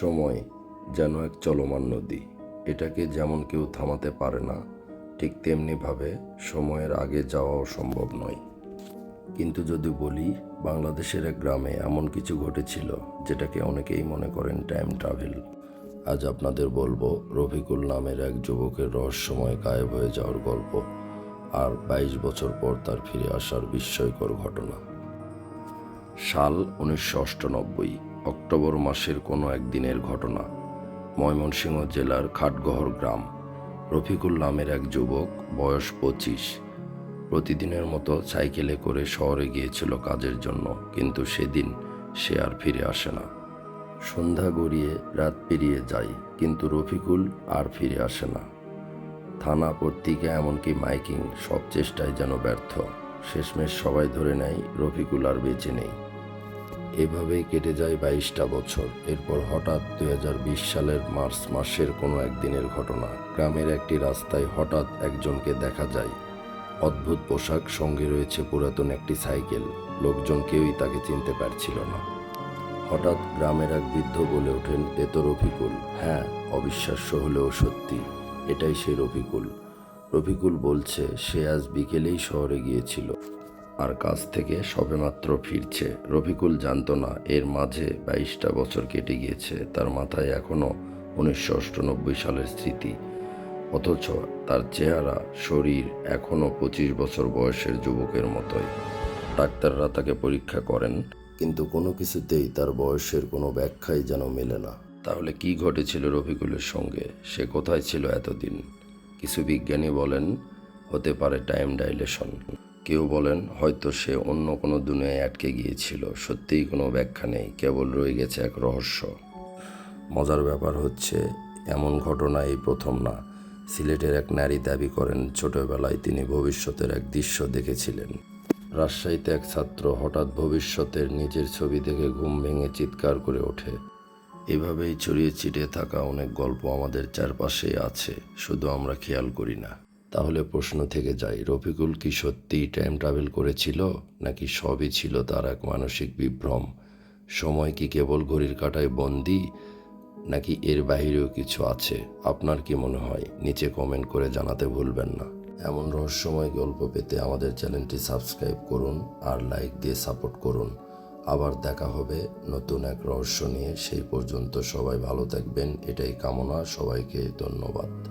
সময় যেন এক চলমান নদী। এটাকে যেমন কেউ থামাতে পারে না, ঠিক তেমনিভাবে সময়ের আগে যাওয়াও সম্ভব নয়। কিন্তু যদি বলি, বাংলাদেশের এক গ্রামে এমন কিছু ঘটেছিল, যেটাকে অনেকেই মনে করেন টাইম ট্রাভেল আজ আপনাদের বলব, রফিকুল নামের এক যুবকের রহস্যময় গায়েব হয়ে যাওয়ার গল্প, আর বাইশ বছর পর তার ফিরে আসার বিস্ময়কর ঘটনা। সাল উনিশশো অষ্টানব্বই। অক্টোবর মাসের কোনো একদিনের ঘটনা। ময়মনসিংহ জেলার খাটগহর গ্রাম। রফিকুল নামের এক যুবক, বয়স পঁচিশ। প্রতিদিনের মতো সাইকেলে করে শহরে গিয়েছিল কাজের জন্য, কিন্তু সেদিন সে আর ফিরে আসে না। সন্ধ্যা গড়িয়ে রাত পেরিয়ে যায়, কিন্তু রফিকুল আর ফিরে আসে না। থানা পত্রিকা এমনকি মাইকিং সব চেষ্টায় যেন ব্যর্থ। শেষমেশ সবাই ধরে নেয়, রফিকুল আর বেঁচে নেই। এভাবেই কেটে যায় বাইশটা বছর। এরপর হঠাৎ দুই হাজার বিশ সালের মার্চ মাসের কোনো একদিনের ঘটনা। গ্রামের একটি রাস্তায় হঠাৎ একজনকে দেখা যায়। অদ্ভুত পোশাক, সঙ্গে রয়েছে পুরাতন একটি সাইকেল। লোকজন কেউই তাকে চিনতে পারছিল না। হঠাৎ গ্রামের এক বৃদ্ধ বলে ওঠেন, এ তো রফিকুল। হ্যাঁ অবিশ্বাস্য হলেও সত্যি, এটাই সেই রফিকুল। রফিকুল বলছে, সে আজ বিকেলেই শহরে গিয়েছিল। আর কাজ থেকে সবেমাত্র ফিরছে। রফিকুল জানত না, এর মাঝে বাইশটা বছর কেটে গিয়েছে, তার মাথায় এখনও উনিশশো অষ্টানব্বই সালের স্মৃতি। অথচ তার চেহারা, শরীর এখনও পঁচিশ বছর বয়সের যুবকের মতোই। ডাক্তাররা তাকে পরীক্ষা করেন, কিন্তু কোনো কিছুতেই তার বয়সের কোনো ব্যাখ্যাই যেন মেলে না। তাহলে কি ঘটেছিল রফিকুলের সঙ্গে? সে কোথায় ছিল এতদিন? কিছু বিজ্ঞানী বলেন, হতে পারে টাইম ডাইলেশন। কেউ বলেন, হয়তো সে অন্য কোনো দুনিয়ায় আটকে গিয়েছিল। সত্যিই কোনো ব্যাখ্যা নেই, কেবল রয়ে গেছে এক রহস্য। মজার ব্যাপার হচ্ছে, এমন ঘটনা এই প্রথম না। সিলেটের এক নারী দাবি করেন, ছোটবেলায় তিনি ভবিষ্যতের এক দৃশ্য দেখেছিলেন। রাজশাহীতে এক ছাত্র হঠাৎ ভবিষ্যতের নিজের ছবি দেখে ঘুম ভেঙে চিৎকার করে ওঠে। এভাবেই ছড়িয়ে ছিটিয়ে থাকা অনেক গল্প আমাদের চারপাশে আছে, শুধু আমরা খেয়াল করি না। তাহলে প্রশ্ন থেকে যায় রফিকুল কি সত্যিই টাইম ট্রাভেল করেছিল, নাকি সবই ছিল তার এক মানসিক বিভ্রম? সময় কি কেবল ঘড়ির কাঁটায় বন্দি, নাকি এর বাহিরেও কিছু আছে? আপনার কি মনে হয়? নিচে কমেন্ট করে জানাতে ভুলবেন না। এমন রহস্যময় গল্প পেতে আমাদের চ্যানেলটি সাবস্ক্রাইব করুন আর লাইক দিয়ে সাপোর্ট করুন। আবার দেখা হবে নতুন এক রহস্য নিয়ে। সেই পর্যন্ত সবাই ভালো থাকবেন। এটাই কামনা। সবাইকে ধন্যবাদ।